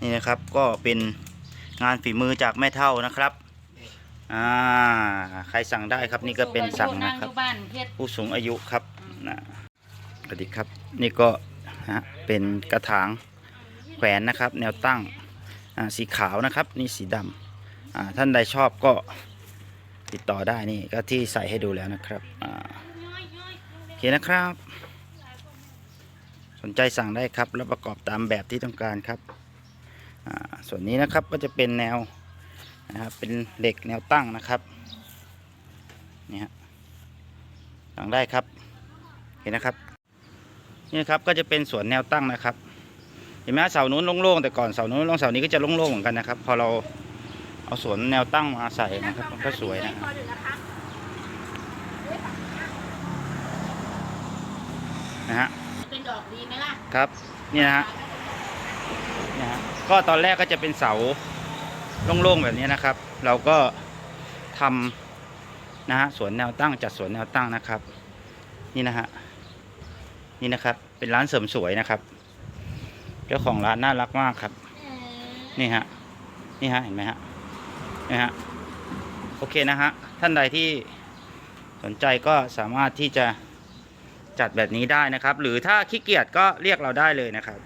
นี่นะครับก็เป็นงานฝีมือจากแม่เท่านะครับอ่าใครสั่งได้ครับนี่ก็เป็นสั่งนะครับ ผู้สูอายุงอยู่บ้านเฮ็ดผู้สูงอายุครับนะสวัสดีครับ นี่ก็ฮะเป็นกระถางแขวนนะครับ แนวตั้งอ่าสีขาวนะครับ นี่สีดำอ่าท่านใดชอบก็ติดต่อได้นี่ก็ที่ใส่ให้ดูแล้วนะครับอ่าโอเคนะครับ สนใจสั่งได้ครับ แล้วประกอบตามแบบที่ต้องการครับอ่า ส่วนนี้นะครับก็จะเป็นแนวนะครับเป็นเหล็กแนวตั้งนะครับนี่ฮะสั่งได้ครับเห็นนะครับนี่นะครับก็จะเป็นสวนแนวตั้งนะครับ เห็นไหมฮะเสานู้นโล่งๆแต่ก่อนเสานู้นลงเสานี้ก็จะโล่งๆเหมือนกันนะครับ พอเราเอาสวนแนวตั้งมาใส่นะครับมันก็สวยนะนะฮะเป็นดอกดีไหมล่ะครับนี่นะฮะนะฮะ ก็ตอนแรกก็จะเป็นเสาโล่งๆแบบนี้นะครับ เราก็ทำนะฮะสวนแนวตั้งจัดสวนแนวตั้งนะครับ นี่นะฮะนี่นะครับ เป็นร้านเสริมสวยนะครับเจ้าของร้านน่ารักมากครับ นี่ฮะนี่ฮะเห็นไหมฮะนี่ฮะโอเคนะฮะท่านใดที่สนใจก็สามารถที่จะจัดแบบนี้ได้นะครับ หรือถ้าขี้เกียจก็เรียกเราได้เลยนะครับ